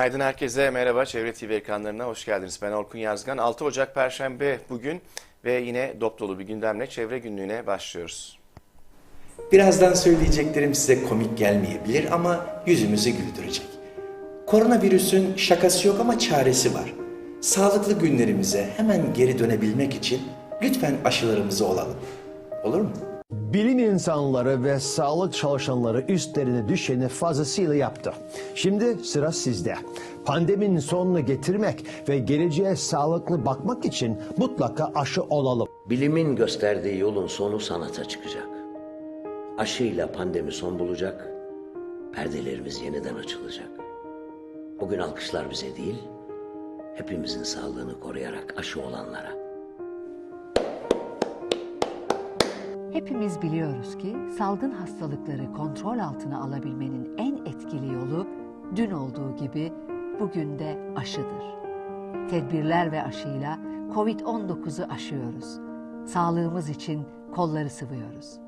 Günaydın herkese, merhaba Çevre TV ekranlarına hoş geldiniz. Ben Orkun Yazgan. 6 Ocak Perşembe bugün ve yine dop dolu bir gündemle Çevre Günlüğü'ne başlıyoruz. Birazdan söyleyeceklerim size komik gelmeyebilir ama yüzümüzü güldürecek. Koronavirüsün şakası yok ama çaresi var. Sağlıklı günlerimize hemen geri dönebilmek için lütfen aşılarımızı olalım. Olur mu? Bilim insanları ve sağlık çalışanları üstlerine düşeni fazlasıyla yaptı. Şimdi sıra sizde. Pandeminin sonunu getirmek ve geleceğe sağlıklı bakmak için mutlaka aşı olalım. Bilimin gösterdiği yolun sonu sanata çıkacak. Aşıyla pandemi son bulacak, perdelerimiz yeniden açılacak. Bugün alkışlar bize değil, hepimizin sağlığını koruyarak aşı olanlara. Hepimiz biliyoruz ki salgın hastalıkları kontrol altına alabilmenin en etkili yolu dün olduğu gibi bugün de aşıdır. Tedbirler ve aşıyla Covid-19'u aşıyoruz. Sağlığımız için kolları sıvıyoruz.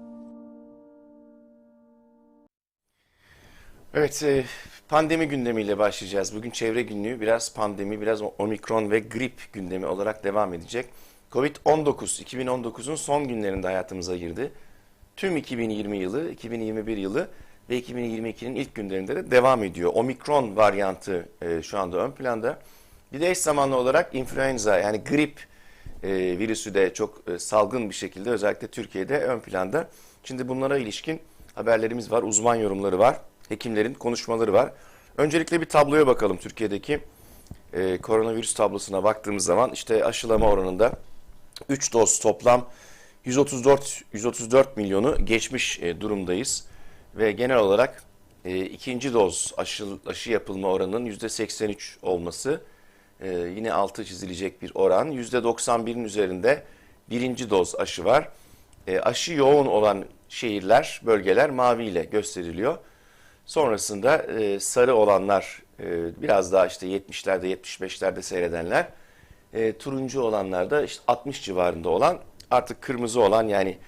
Evet, e, pandemi gündemiyle başlayacağız. Bugün çevre günlüğü biraz pandemi, biraz omikron ve grip gündemi olarak devam edecek. Covid-19, 2019'un son günlerinde hayatımıza girdi. Tüm 2020 yılı, 2021 yılı ve 2022'nin ilk günlerinde de devam ediyor. Omikron varyantı e, şu anda ön planda. Bir de eş zamanlı olarak influenza yani grip e, virüsü de çok e, salgın bir şekilde özellikle Türkiye'de ön planda. Şimdi bunlara ilişkin haberlerimiz var, uzman yorumları var, hekimlerin konuşmaları var. Öncelikle bir tabloya bakalım Türkiye'deki e, koronavirüs tablosuna baktığımız zaman işte aşılama oranında 3 doz toplam 134 134 milyonu geçmiş e, durumdayız ve genel olarak e, ikinci doz aşı, aşı yapılma oranının %83 olması e, yine altı çizilecek bir oran. %91'in üzerinde birinci doz aşı var. E, aşı yoğun olan şehirler, bölgeler mavi ile gösteriliyor. Sonrasında e, sarı olanlar e, biraz daha işte 70'lerde 75'lerde seyredenler e, turuncu olanlar da işte 60 civarında olan artık kırmızı olan yani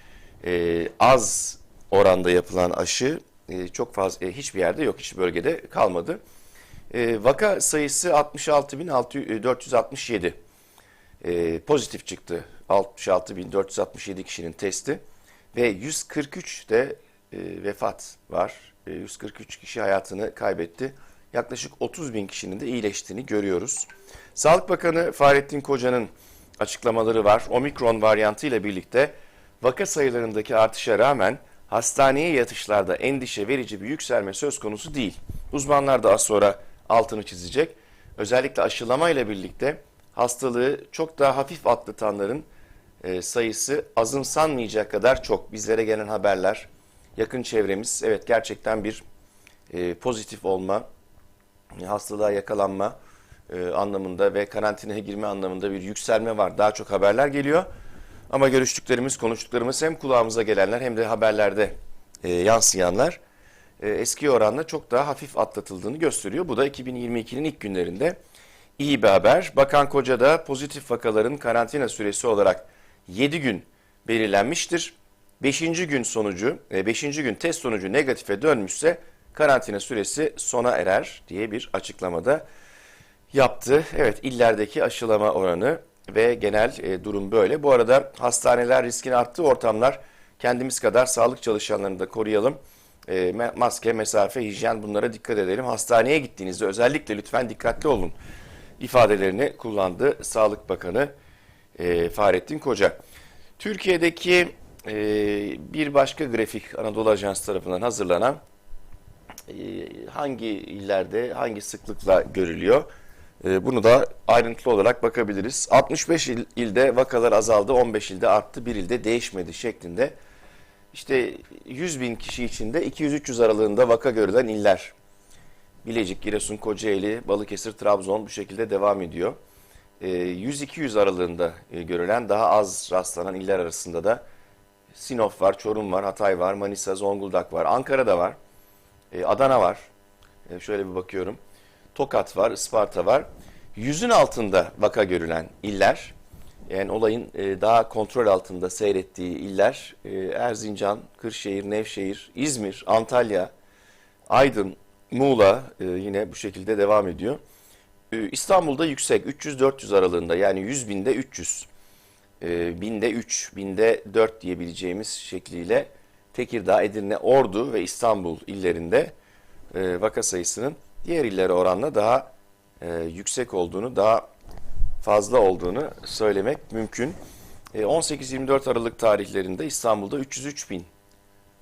e, az oranda yapılan aşı e, çok fazla e, hiçbir yerde yok hiçbir bölgede kalmadı. E, vaka sayısı 66.467 e, pozitif çıktı 66.467 kişinin testi ve 143 de e, vefat var. E, 143 kişi hayatını kaybetti. Yaklaşık 30 bin kişinin de iyileştiğini görüyoruz. Sağlık Bakanı Fahrettin Koca'nın açıklamaları var. Omikron varyantı ile birlikte vaka sayılarındaki artışa rağmen hastaneye yatışlarda endişe verici bir yükselme söz konusu değil. Uzmanlar da az sonra altını çizecek. Özellikle aşılama ile birlikte hastalığı çok daha hafif atlatanların e, sayısı azımsanmayacak kadar çok. Bizlere gelen haberler, yakın çevremiz evet gerçekten bir e, pozitif olma, hastalığa yakalanma e, anlamında ve karantinaya girme anlamında bir yükselme var. Daha çok haberler geliyor. Ama görüştüklerimiz, konuştuklarımız hem kulağımıza gelenler hem de haberlerde e, yansıyanlar e, eski oranla çok daha hafif atlatıldığını gösteriyor. Bu da 2022'nin ilk günlerinde iyi bir haber. Bakan Koca da pozitif vakaların karantina süresi olarak 7 gün belirlenmiştir. 5. gün sonucu, 5. gün test sonucu negatife dönmüşse karantina süresi sona erer diye bir açıklamada yaptı. Evet illerdeki aşılama oranı ve genel e, durum böyle. Bu arada hastaneler riskin arttığı ortamlar kendimiz kadar sağlık çalışanlarını da koruyalım. E, maske, mesafe, hijyen bunlara dikkat edelim. Hastaneye gittiğinizde özellikle lütfen dikkatli olun ifadelerini kullandı Sağlık Bakanı e, Fahrettin Koca. Türkiye'deki e, bir başka grafik Anadolu Ajansı tarafından hazırlanan hangi illerde hangi sıklıkla görülüyor? E, bunu da ayrıntılı olarak bakabiliriz. 65 il, ilde vakalar azaldı, 15 ilde arttı, bir ilde değişmedi şeklinde. İşte 100 bin kişi içinde 200-300 aralığında vaka görülen iller. Bilecik, Giresun, Kocaeli, Balıkesir, Trabzon bu şekilde devam ediyor. E, 100-200 aralığında e, görülen daha az rastlanan iller arasında da Sinop var, Çorum var, Hatay var, Manisa, Zonguldak var, Ankara'da var, e, Adana var. E, şöyle bir bakıyorum. Tokat var, Isparta var. Yüzün altında vaka görülen iller, yani olayın e, daha kontrol altında seyrettiği iller e, Erzincan, Kırşehir, Nevşehir, İzmir, Antalya, Aydın, Muğla e, yine bu şekilde devam ediyor. E, İstanbul'da yüksek 300-400 aralığında yani 100 binde 300, e, binde 3, binde 4 diyebileceğimiz şekliyle Tekirdağ, Edirne, Ordu ve İstanbul illerinde e, vaka sayısının diğer illere oranla daha e, yüksek olduğunu, daha fazla olduğunu söylemek mümkün. E, 18-24 Aralık tarihlerinde İstanbul'da 303 bin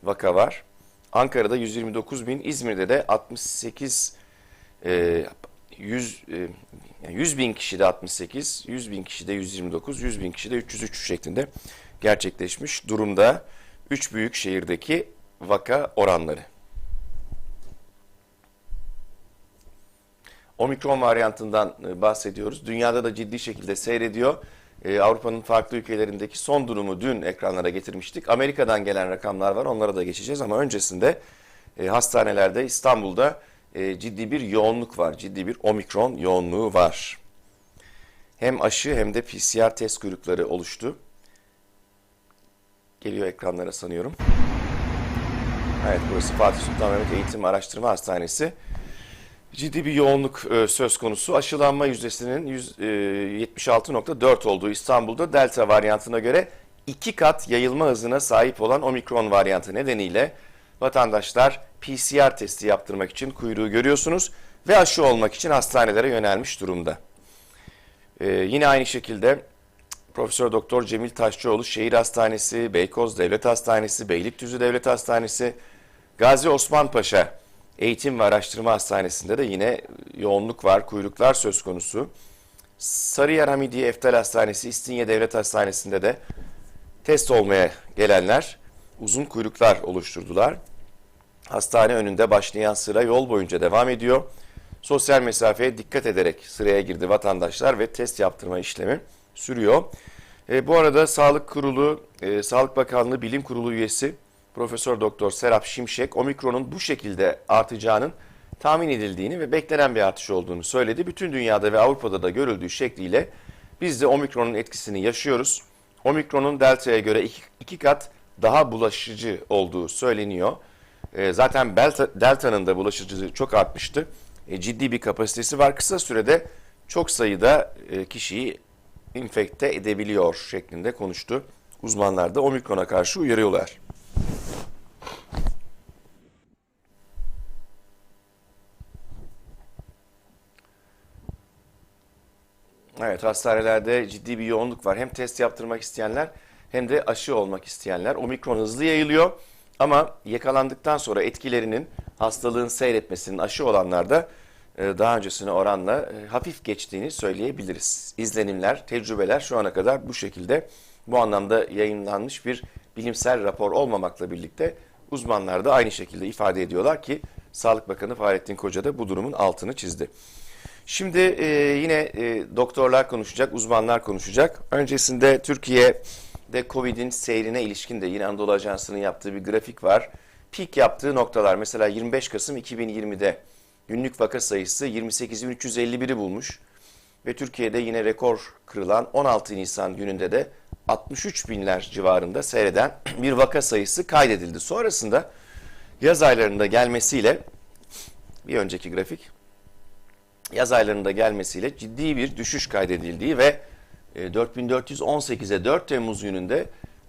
vaka var. Ankara'da 129 bin, İzmir'de de 68 e, 100 e, yani 100 bin kişide 68, 100 bin kişide 129, 100 bin kişide 303 şeklinde gerçekleşmiş durumda. Üç büyük şehirdeki vaka oranları. Omikron varyantından e, bahsediyoruz. Dünyada da ciddi şekilde seyrediyor. Ee, Avrupa'nın farklı ülkelerindeki son durumu dün ekranlara getirmiştik. Amerika'dan gelen rakamlar var, onlara da geçeceğiz ama öncesinde e, hastanelerde İstanbul'da e, ciddi bir yoğunluk var, ciddi bir omikron yoğunluğu var. Hem aşı hem de PCR test kuyrukları oluştu. Geliyor ekranlara sanıyorum. Evet burası Fatih Sultan Mehmet Eğitim Araştırma Hastanesi. Ciddi bir yoğunluk e, söz konusu. Aşılanma yüzdesinin yüz- e, 76.4 olduğu İstanbul'da Delta varyantına göre iki kat yayılma hızına sahip olan omikron varyantı nedeniyle vatandaşlar PCR testi yaptırmak için kuyruğu görüyorsunuz ve aşı olmak için hastanelere yönelmiş durumda. E, yine aynı şekilde Profesör Doktor Cemil Taşçıoğlu Şehir Hastanesi, Beykoz Devlet Hastanesi, Beylikdüzü Devlet Hastanesi, Gazi Osman Paşa Eğitim ve Araştırma Hastanesi'nde de yine yoğunluk var, kuyruklar söz konusu. Sarıyer Hamidiye Eftal Hastanesi, İstinye Devlet Hastanesi'nde de test olmaya gelenler uzun kuyruklar oluşturdular. Hastane önünde başlayan sıra yol boyunca devam ediyor. Sosyal mesafeye dikkat ederek sıraya girdi vatandaşlar ve test yaptırma işlemi sürüyor. E, bu arada Sağlık Kurulu, e, Sağlık Bakanlığı Bilim Kurulu üyesi Profesör Doktor Serap Şimşek, omikronun bu şekilde artacağının tahmin edildiğini ve beklenen bir artış olduğunu söyledi. Bütün dünyada ve Avrupa'da da görüldüğü şekliyle biz de omikronun etkisini yaşıyoruz. Omikronun delta'ya göre iki, iki kat daha bulaşıcı olduğu söyleniyor. E, zaten delta, delta'nın da bulaşıcılığı çok artmıştı. E, ciddi bir kapasitesi var. Kısa sürede çok sayıda e, kişiyi infekte edebiliyor şeklinde konuştu. Uzmanlar da omikrona karşı uyarıyorlar. Evet hastanelerde ciddi bir yoğunluk var. Hem test yaptırmak isteyenler hem de aşı olmak isteyenler. Omikron hızlı yayılıyor ama yakalandıktan sonra etkilerinin hastalığın seyretmesinin aşı olanlarda daha öncesine oranla e, hafif geçtiğini söyleyebiliriz. İzlenimler, tecrübeler şu ana kadar bu şekilde bu anlamda yayınlanmış bir bilimsel rapor olmamakla birlikte uzmanlar da aynı şekilde ifade ediyorlar ki Sağlık Bakanı Fahrettin Koca da bu durumun altını çizdi. Şimdi e, yine e, doktorlar konuşacak, uzmanlar konuşacak. Öncesinde Türkiye'de Covid'in seyrine ilişkin de yine Anadolu Ajansı'nın yaptığı bir grafik var. Pik yaptığı noktalar mesela 25 Kasım 2020'de günlük vaka sayısı 28.351'i bulmuş. Ve Türkiye'de yine rekor kırılan 16 Nisan gününde de 63 binler civarında seyreden bir vaka sayısı kaydedildi. Sonrasında yaz aylarında gelmesiyle bir önceki grafik yaz aylarında gelmesiyle ciddi bir düşüş kaydedildiği ve e, 4418'e 4 Temmuz gününde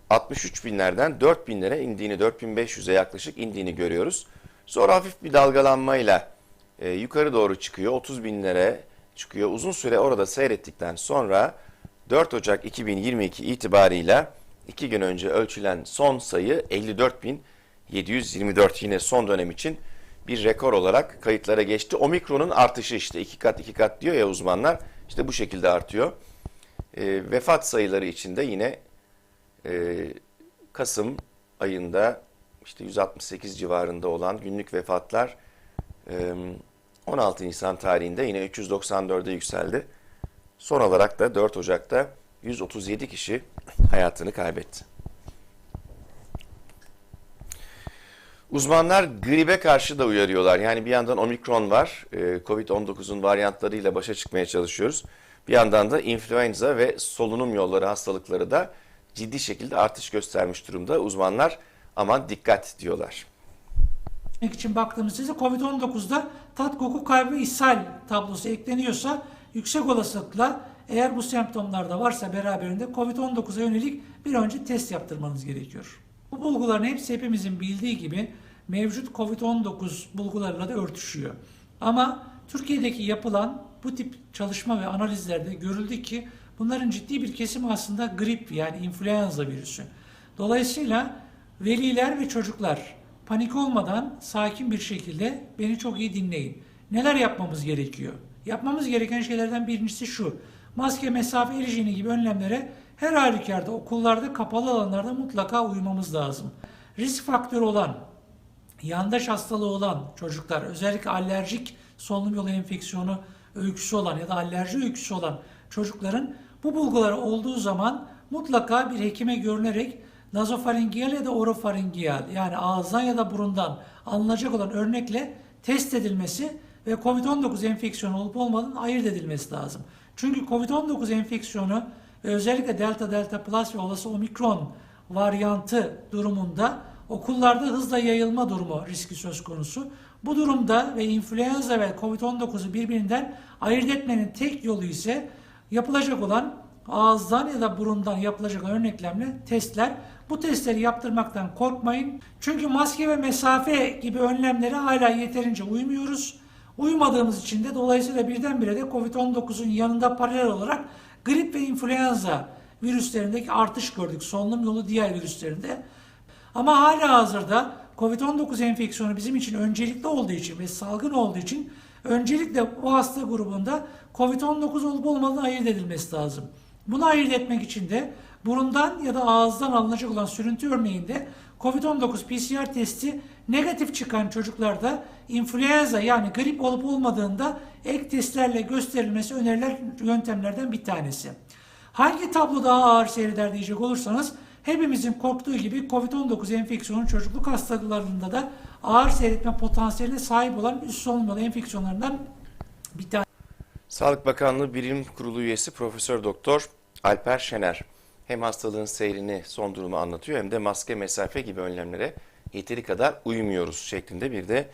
63 binlerden 4 binlere indiğini, 4500'e yaklaşık indiğini görüyoruz. Sonra hafif bir dalgalanmayla e, yukarı doğru çıkıyor, 30 binlere çıkıyor. Uzun süre orada seyrettikten sonra 4 Ocak 2022 itibarıyla 2 gün önce ölçülen son sayı 54.724 yine son dönem için bir rekor olarak kayıtlara geçti. Omikron'un artışı işte iki kat iki kat diyor ya uzmanlar. İşte bu şekilde artıyor. E, vefat sayıları içinde yine e, Kasım ayında işte 168 civarında olan günlük vefatlar 16 Nisan tarihinde yine 394'e yükseldi. Son olarak da 4 Ocak'ta 137 kişi hayatını kaybetti. Uzmanlar gribe karşı da uyarıyorlar. Yani bir yandan omikron var, e, Covid-19'un varyantlarıyla başa çıkmaya çalışıyoruz. Bir yandan da influenza ve solunum yolları hastalıkları da ciddi şekilde artış göstermiş durumda. Uzmanlar aman dikkat diyorlar. İçin baktığımızda ise COVID-19'da tat koku kaybı ishal tablosu ekleniyorsa yüksek olasılıkla eğer bu semptomlarda varsa beraberinde COVID-19'a yönelik bir önce test yaptırmanız gerekiyor. Bu bulguların hepsi hepimizin bildiği gibi mevcut COVID-19 bulgularıyla da örtüşüyor. Ama Türkiye'deki yapılan bu tip çalışma ve analizlerde görüldü ki bunların ciddi bir kesimi aslında grip yani influenza virüsü. Dolayısıyla veliler ve çocuklar panik olmadan sakin bir şekilde beni çok iyi dinleyin. Neler yapmamız gerekiyor? Yapmamız gereken şeylerden birincisi şu. Maske, mesafe, el hijyeni gibi önlemlere her halükarda okullarda, kapalı alanlarda mutlaka uymamız lazım. Risk faktörü olan, yandaş hastalığı olan çocuklar, özellikle alerjik solunum yolu enfeksiyonu öyküsü olan ya da alerji öyküsü olan çocukların bu bulguları olduğu zaman mutlaka bir hekime görünerek nazofaringiyal ya da orofaringiyal yani ağızdan ya da burundan alınacak olan örnekle test edilmesi ve COVID-19 enfeksiyonu olup olmadığının ayırt edilmesi lazım. Çünkü COVID-19 enfeksiyonu özellikle delta delta plus ve olası omikron varyantı durumunda okullarda hızla yayılma durumu riski söz konusu. Bu durumda ve influenza ve COVID-19'u birbirinden ayırt etmenin tek yolu ise yapılacak olan ağızdan ya da burundan yapılacak örneklemle testler. Bu testleri yaptırmaktan korkmayın. Çünkü maske ve mesafe gibi önlemlere hala yeterince uymuyoruz. Uymadığımız için de dolayısıyla birdenbire de COVID-19'un yanında paralel olarak grip ve influenza virüslerindeki artış gördük. Solunum yolu diğer virüslerinde. Ama hala hazırda COVID-19 enfeksiyonu bizim için öncelikli olduğu için ve salgın olduğu için öncelikle bu hasta grubunda COVID-19 olup olmadığını ayırt edilmesi lazım. Bunu ayırt etmek için de burundan ya da ağızdan alınacak olan sürüntü örneğinde COVID-19 PCR testi negatif çıkan çocuklarda influenza yani grip olup olmadığında ek testlerle gösterilmesi önerilen yöntemlerden bir tanesi. Hangi tablo daha ağır seyreder diyecek olursanız hepimizin korktuğu gibi COVID-19 enfeksiyonu çocukluk hastalıklarında da ağır seyretme potansiyeline sahip olan üst solunum yolu enfeksiyonlarından bir tanesi. Sağlık Bakanlığı Bilim Kurulu üyesi Profesör Doktor Alper Şener hem hastalığın seyrini, son durumu anlatıyor hem de maske, mesafe gibi önlemlere yeteri kadar uymuyoruz şeklinde bir de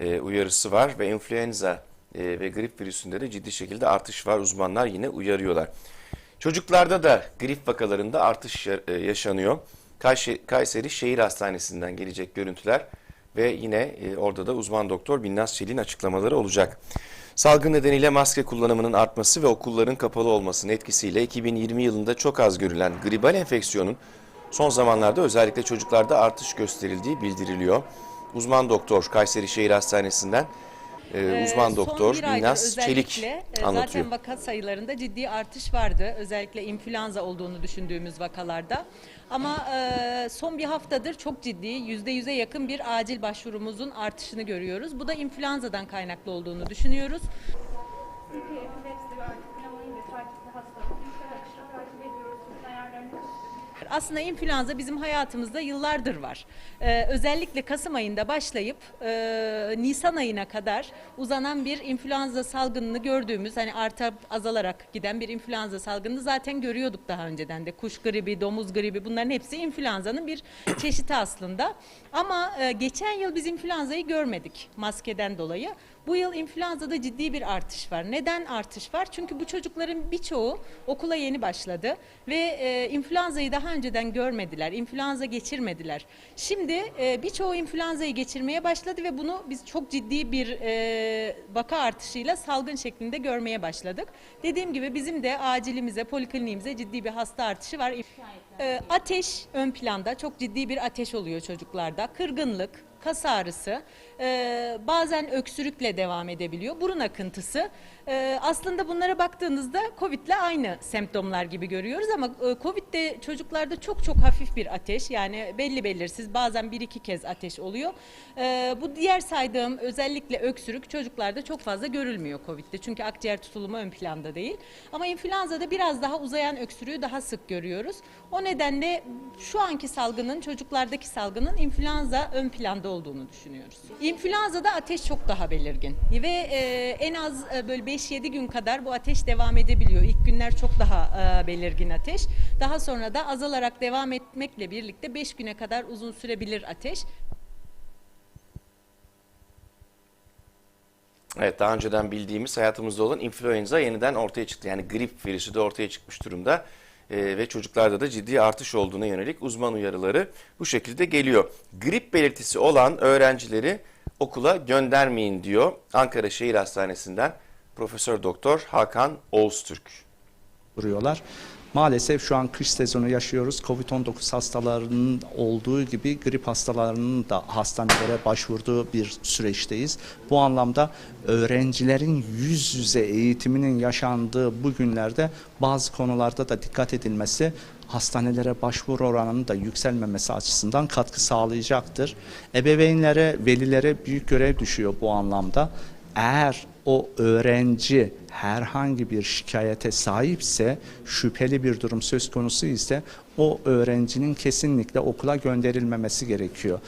e, uyarısı var ve influenza e, ve grip virüsünde de ciddi şekilde artış var. Uzmanlar yine uyarıyorlar. Çocuklarda da grip vakalarında artış e, yaşanıyor. Kayseri Şehir Hastanesi'nden gelecek görüntüler ve yine e, orada da uzman doktor Binnaz Çelik'in açıklamaları olacak. Salgın nedeniyle maske kullanımının artması ve okulların kapalı olmasının etkisiyle 2020 yılında çok az görülen gribal enfeksiyonun son zamanlarda özellikle çocuklarda artış gösterildiği bildiriliyor. Uzman doktor Kayseri Şehir Hastanesi'nden e, uzman Ee, doktor bir aydır Binnaz Çelik e, anlatıyor. Zaten vaka sayılarında ciddi artış vardı. Özellikle influenza olduğunu düşündüğümüz vakalarda. Ama e, son bir haftadır çok ciddi, yüzde yüze yakın bir acil başvurumuzun artışını görüyoruz. Bu da influenzadan kaynaklı olduğunu düşünüyoruz. Türkiye epilepsi ve artık pneumonia ve takipli hastalık ülke akışını takip ediyoruz. Bütün ayarlarını Aslında influenza bizim hayatımızda yıllardır var. Ee, özellikle Kasım ayında başlayıp e, Nisan ayına kadar uzanan bir influenza salgınını gördüğümüz hani arta azalarak giden bir influenza salgını zaten görüyorduk daha önceden de. Kuş gribi, domuz gribi bunların hepsi influenza'nın bir çeşidi aslında. Ama e, geçen yıl biz influenza'yı görmedik maskeden dolayı. Bu yıl influenza'da ciddi bir artış var. Neden artış var? Çünkü bu çocukların birçoğu okula yeni başladı ve e, influenza'yı daha önceden görmediler. İnfluenza geçirmediler. Şimdi e, birçoğu influenza'yı geçirmeye başladı ve bunu biz çok ciddi bir e, vaka artışıyla salgın şeklinde görmeye başladık. Dediğim gibi bizim de acilimize, polikliniğimize ciddi bir hasta artışı var. E, ateş ön planda. Çok ciddi bir ateş oluyor çocuklarda. Kırgınlık, kas ağrısı, e, bazen öksürükle devam edebiliyor. Burun akıntısı. E, aslında bunlara baktığınızda Covid'le aynı semptomlar gibi görüyoruz ama e, Covid'de çocuklarda çok çok hafif bir ateş yani belli belirsiz bazen bir iki kez ateş oluyor. E, bu diğer saydığım özellikle öksürük çocuklarda çok fazla görülmüyor Covid'de çünkü akciğer tutulumu ön planda değil. Ama influenza'da biraz daha uzayan öksürüğü daha sık görüyoruz. O nedenle şu anki salgının çocuklardaki salgının influenza ön planda olduğunu düşünüyoruz. İnfluenza'da ateş çok daha belirgin ve e, en az e, böyle 5-7 gün kadar bu ateş devam edebiliyor. İlk günler çok daha e, belirgin ateş. Daha sonra da azalarak devam etmekle birlikte 5 güne kadar uzun sürebilir ateş. Evet daha önceden bildiğimiz hayatımızda olan influenza yeniden ortaya çıktı. Yani grip virüsü de ortaya çıkmış durumda. Ee, ve çocuklarda da ciddi artış olduğuna yönelik uzman uyarıları bu şekilde geliyor. Grip belirtisi olan öğrencileri okula göndermeyin diyor Ankara Şehir Hastanesi'nden Profesör Doktor Hakan Oğuztürk. vuruyorlar. Maalesef şu an kış sezonu yaşıyoruz. Covid-19 hastalarının olduğu gibi grip hastalarının da hastanelere başvurduğu bir süreçteyiz. Bu anlamda öğrencilerin yüz yüze eğitiminin yaşandığı bu günlerde bazı konularda da dikkat edilmesi hastanelere başvuru oranının da yükselmemesi açısından katkı sağlayacaktır. Ebeveynlere, velilere büyük görev düşüyor bu anlamda. Eğer o öğrenci herhangi bir şikayete sahipse, şüpheli bir durum söz konusu ise o öğrencinin kesinlikle okula gönderilmemesi gerekiyor.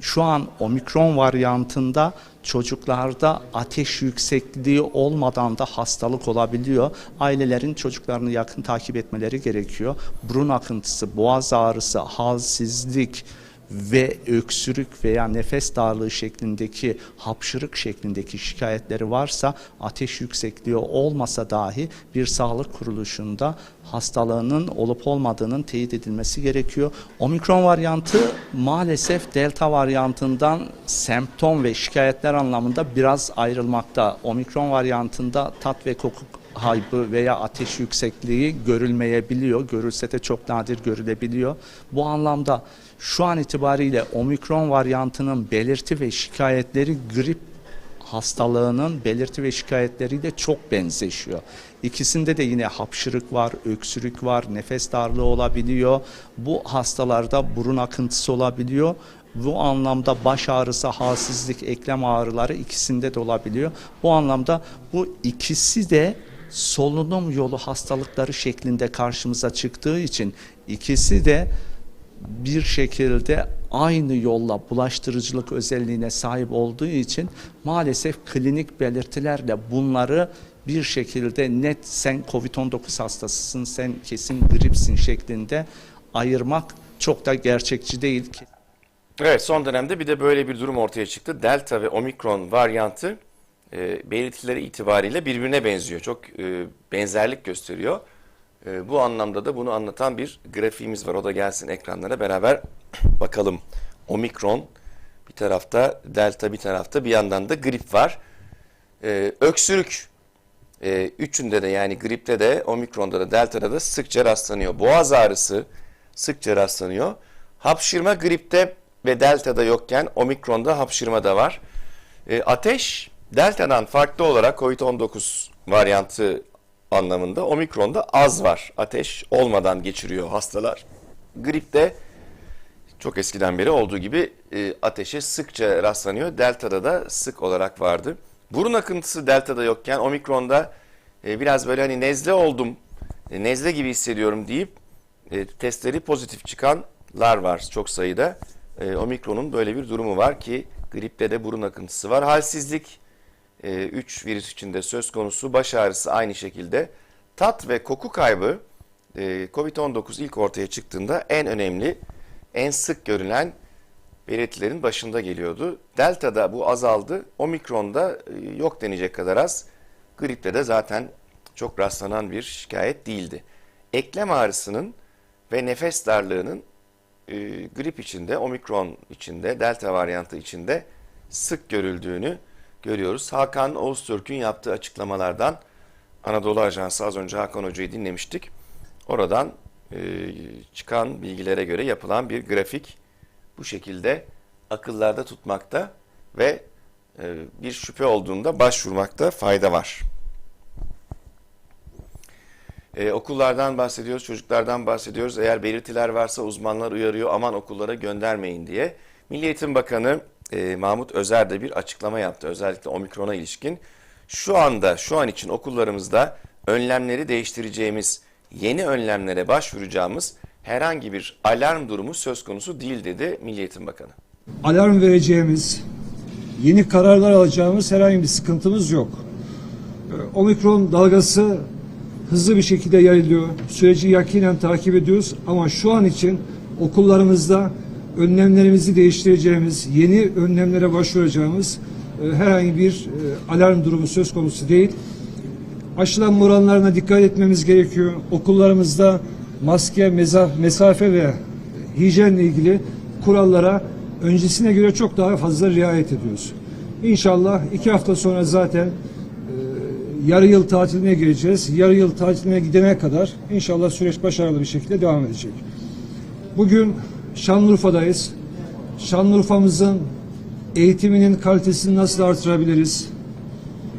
Şu an omikron varyantında çocuklarda ateş yüksekliği olmadan da hastalık olabiliyor. Ailelerin çocuklarını yakın takip etmeleri gerekiyor. Burun akıntısı, boğaz ağrısı, halsizlik, ve öksürük veya nefes darlığı şeklindeki hapşırık şeklindeki şikayetleri varsa ateş yüksekliği olmasa dahi bir sağlık kuruluşunda hastalığının olup olmadığının teyit edilmesi gerekiyor. Omikron varyantı maalesef delta varyantından semptom ve şikayetler anlamında biraz ayrılmakta. Omikron varyantında tat ve koku haybı veya ateş yüksekliği görülmeyebiliyor. Görülse de çok nadir görülebiliyor. Bu anlamda şu an itibariyle omikron varyantının belirti ve şikayetleri grip hastalığının belirti ve şikayetleriyle çok benzeşiyor. İkisinde de yine hapşırık var, öksürük var, nefes darlığı olabiliyor. Bu hastalarda burun akıntısı olabiliyor. Bu anlamda baş ağrısı, halsizlik, eklem ağrıları ikisinde de olabiliyor. Bu anlamda bu ikisi de solunum yolu hastalıkları şeklinde karşımıza çıktığı için ikisi de bir şekilde aynı yolla bulaştırıcılık özelliğine sahip olduğu için maalesef klinik belirtilerle bunları bir şekilde net sen COVID-19 hastasısın, sen kesin gripsin şeklinde ayırmak çok da gerçekçi değil. Evet son dönemde bir de böyle bir durum ortaya çıktı. Delta ve Omikron varyantı e, belirtileri itibariyle birbirine benziyor. Çok e, benzerlik gösteriyor. E, bu anlamda da bunu anlatan bir grafiğimiz var. O da gelsin ekranlara beraber bakalım. Omikron bir tarafta, Delta bir tarafta bir yandan da grip var. E, öksürük e, üçünde de yani gripte de, omikronda da, delta'da da sıkça rastlanıyor. Boğaz ağrısı sıkça rastlanıyor. Hapşırma gripte ve delta'da yokken omikronda hapşırma da var. E, ateş delta'dan farklı olarak COVID-19 varyantı anlamında omikronda az var. Ateş olmadan geçiriyor hastalar. Gripte çok eskiden beri olduğu gibi e, ateşe sıkça rastlanıyor. Delta'da da sık olarak vardı. Burun akıntısı delta'da yokken omikronda e, biraz böyle hani nezle oldum, e, nezle gibi hissediyorum deyip e, testleri pozitif çıkanlar var çok sayıda. E, omikronun böyle bir durumu var ki gripte de burun akıntısı var. Halsizlik 3 virüs içinde söz konusu. Baş ağrısı aynı şekilde. Tat ve koku kaybı e, COVID-19 ilk ortaya çıktığında en önemli, en sık görülen belirtilerin başında geliyordu. Delta'da bu azaldı. Omikron'da e, yok denecek kadar az. Gripte de zaten çok rastlanan bir şikayet değildi. Eklem ağrısının ve nefes darlığının e, grip içinde, omikron içinde, delta varyantı içinde sık görüldüğünü görüyoruz. Hakan Oğuztürk'ün yaptığı açıklamalardan Anadolu Ajansı az önce Hakan Hoca'yı dinlemiştik. Oradan e, çıkan bilgilere göre yapılan bir grafik bu şekilde akıllarda tutmakta ve e, bir şüphe olduğunda başvurmakta fayda var. Ee, okullardan bahsediyoruz, çocuklardan bahsediyoruz. Eğer belirtiler varsa uzmanlar uyarıyor aman okullara göndermeyin diye. Milli Eğitim Bakanı e, Mahmut Özer de bir açıklama yaptı özellikle omikrona ilişkin. Şu anda, şu an için okullarımızda önlemleri değiştireceğimiz, yeni önlemlere başvuracağımız herhangi bir alarm durumu söz konusu değil dedi Milli Eğitim Bakanı. Alarm vereceğimiz, yeni kararlar alacağımız herhangi bir sıkıntımız yok. Ee, Omikron dalgası hızlı bir şekilde yayılıyor. Süreci yakinen takip ediyoruz ama şu an için okullarımızda önlemlerimizi değiştireceğimiz, yeni önlemlere başvuracağımız e, herhangi bir e, alarm durumu söz konusu değil. Aşılanma oranlarına dikkat etmemiz gerekiyor. Okullarımızda maske, meza- mesafe ve hijyenle ilgili kurallara öncesine göre çok daha fazla riayet ediyoruz. İnşallah iki hafta sonra zaten e, yarı yıl tatiline gireceğiz. Yarı yıl tatiline gidene kadar inşallah süreç başarılı bir şekilde devam edecek. Bugün Şanlıurfa'dayız. Şanlıurfa'mızın eğitiminin kalitesini nasıl artırabiliriz?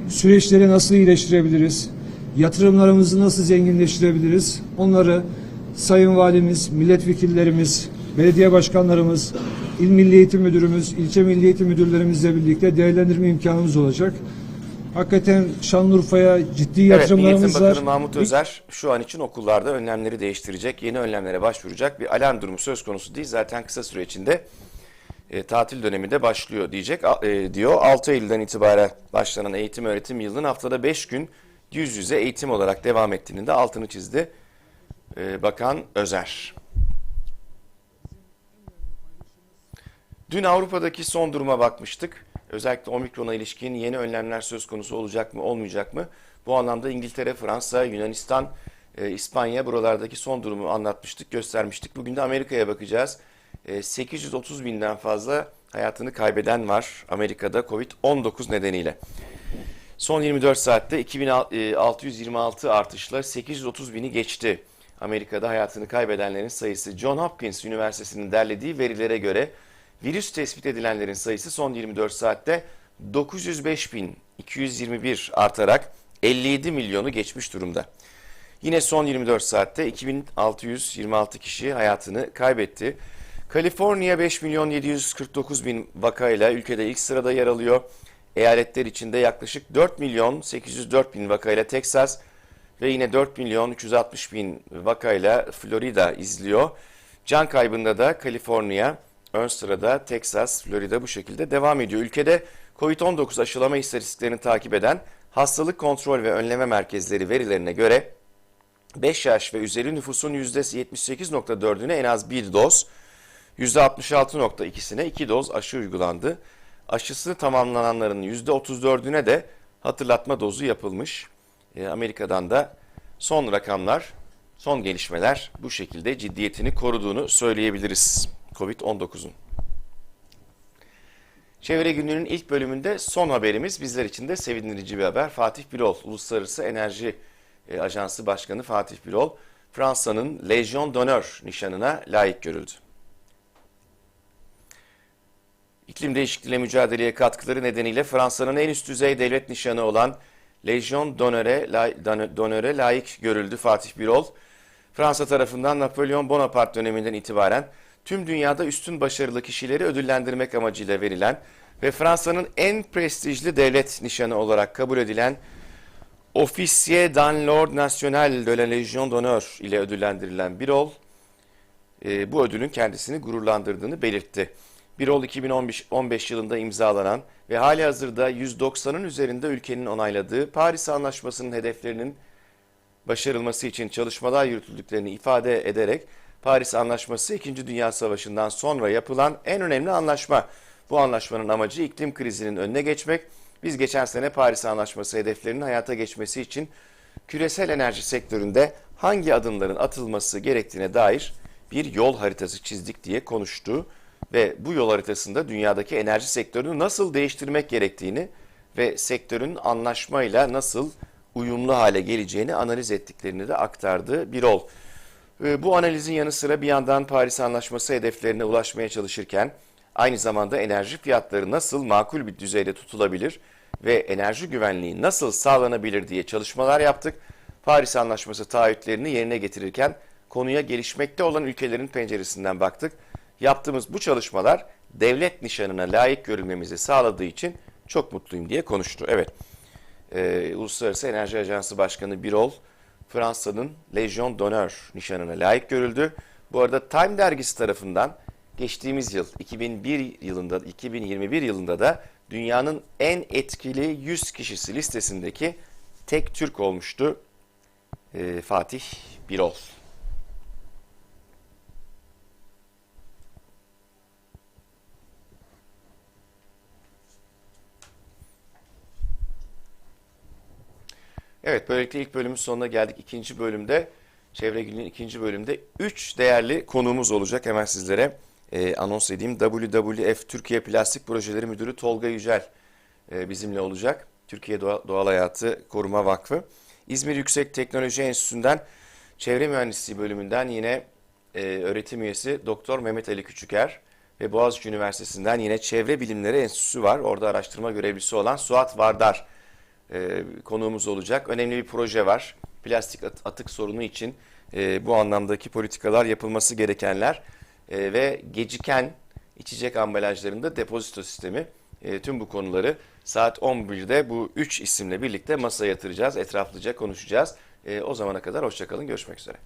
Süreçleri nasıl iyileştirebiliriz? Yatırımlarımızı nasıl zenginleştirebiliriz? Onları Sayın Valimiz, milletvekillerimiz, belediye başkanlarımız, İl Milli Eğitim Müdürümüz, ilçe Milli Eğitim Müdürlerimizle birlikte değerlendirme imkanımız olacak. Hakikaten Şanlıurfa'ya ciddi Evet, yatırımlarımız Eğitim var. Bakanı Mahmut Özer şu an için okullarda önlemleri değiştirecek, yeni önlemlere başvuracak bir alarm durumu söz konusu değil. Zaten kısa süre içinde e, tatil dönemi de başlıyor diyecek e, diyor. 6 Eylül'den itibaren başlanan eğitim öğretim yılının haftada 5 gün yüz yüze eğitim olarak devam ettiğinin de altını çizdi e, Bakan Özer. Dün Avrupa'daki son duruma bakmıştık. Özellikle omikrona ilişkin yeni önlemler söz konusu olacak mı olmayacak mı? Bu anlamda İngiltere, Fransa, Yunanistan, e, İspanya buralardaki son durumu anlatmıştık, göstermiştik. Bugün de Amerika'ya bakacağız. E, 830 binden fazla hayatını kaybeden var Amerika'da Covid-19 nedeniyle. Son 24 saatte 2626 artışla 830 bini geçti. Amerika'da hayatını kaybedenlerin sayısı John Hopkins Üniversitesi'nin derlediği verilere göre virüs tespit edilenlerin sayısı son 24 saatte 905.221 artarak 57 milyonu geçmiş durumda. Yine son 24 saatte 2626 kişi hayatını kaybetti. Kaliforniya 5 milyon 749 bin vakayla ülkede ilk sırada yer alıyor. Eyaletler içinde yaklaşık 4 milyon 804 bin vakayla Texas ve yine 4 milyon 360 bin vakayla Florida izliyor. Can kaybında da Kaliforniya ön sırada, Texas, Florida bu şekilde devam ediyor. Ülkede Covid-19 aşılama istatistiklerini takip eden Hastalık Kontrol ve Önleme Merkezleri verilerine göre 5 yaş ve üzeri nüfusun %78.4'üne en az bir doz, %66.2'sine 2 doz aşı uygulandı. Aşısı tamamlananların %34'üne de hatırlatma dozu yapılmış. E, Amerika'dan da son rakamlar, son gelişmeler bu şekilde ciddiyetini koruduğunu söyleyebiliriz Covid-19'un. Çevre gününün ilk bölümünde son haberimiz bizler için de sevindirici bir haber. Fatih Birol, Uluslararası Enerji e, Ajansı Başkanı Fatih Birol, Fransa'nın Légion d'honneur nişanına layık görüldü. İklim değişikliğiyle mücadeleye katkıları nedeniyle Fransa'nın en üst düzey devlet nişanı olan lay- d'honneur'e layık görüldü Fatih Birol. Fransa tarafından Napolyon Bonaparte döneminden itibaren tüm dünyada üstün başarılı kişileri ödüllendirmek amacıyla verilen ve Fransa'nın en prestijli devlet nişanı olarak kabul edilen Officier dans l'Ordre National de la Légion d'honneur ile ödüllendirilen Birol, e, bu ödülün kendisini gururlandırdığını belirtti. Birol 2015 yılında imzalanan ve hali hazırda 190'ın üzerinde ülkenin onayladığı Paris Anlaşması'nın hedeflerinin başarılması için çalışmalar yürütüldüklerini ifade ederek Paris Anlaşması 2. Dünya Savaşı'ndan sonra yapılan en önemli anlaşma. Bu anlaşmanın amacı iklim krizinin önüne geçmek. Biz geçen sene Paris Anlaşması hedeflerinin hayata geçmesi için küresel enerji sektöründe hangi adımların atılması gerektiğine dair bir yol haritası çizdik diye konuştu ve bu yol haritasında dünyadaki enerji sektörünü nasıl değiştirmek gerektiğini ve sektörün anlaşmayla nasıl uyumlu hale geleceğini analiz ettiklerini de aktardı Birol. Ee, Bu analizin yanı sıra bir yandan Paris Anlaşması hedeflerine ulaşmaya çalışırken aynı zamanda enerji fiyatları nasıl makul bir düzeyde tutulabilir ve enerji güvenliği nasıl sağlanabilir diye çalışmalar yaptık. Paris Anlaşması taahhütlerini yerine getirirken konuya gelişmekte olan ülkelerin penceresinden baktık. Yaptığımız bu çalışmalar devlet nişanına layık görülmemizi sağladığı için çok mutluyum diye konuştu. Evet, ee, Uluslararası Enerji Ajansı Başkanı Birol, Fransa'nın Légion d'honneur nişanına layık görüldü. Bu arada Time dergisi tarafından geçtiğimiz yıl 2001 yılında 2021 yılında da dünyanın en etkili 100 kişisi listesindeki tek Türk olmuştu ee, Fatih Birol. Evet böylelikle ilk bölümün sonuna geldik. İkinci bölümde Çevre Günü'nün ikinci bölümde 3 değerli konuğumuz olacak. Hemen sizlere e, anons edeyim. WWF Türkiye Plastik Projeleri Müdürü Tolga Yücel e, bizimle olacak. Türkiye Doğa- Doğal Hayatı Koruma Vakfı. İzmir Yüksek Teknoloji Enstitüsü'nden Çevre Mühendisliği bölümünden yine e, öğretim üyesi Doktor Mehmet Ali Küçüker ve Boğaziçi Üniversitesi'nden yine Çevre Bilimleri Enstitüsü var. Orada araştırma görevlisi olan Suat Vardar e, konuğumuz olacak. Önemli bir proje var. Plastik at- atık sorunu için e, bu anlamdaki politikalar yapılması gerekenler e, ve geciken içecek ambalajlarında depozito sistemi. E, tüm bu konuları saat 11'de bu 3 isimle birlikte masaya yatıracağız. Etraflıca konuşacağız. E, o zamana kadar hoşçakalın. Görüşmek üzere.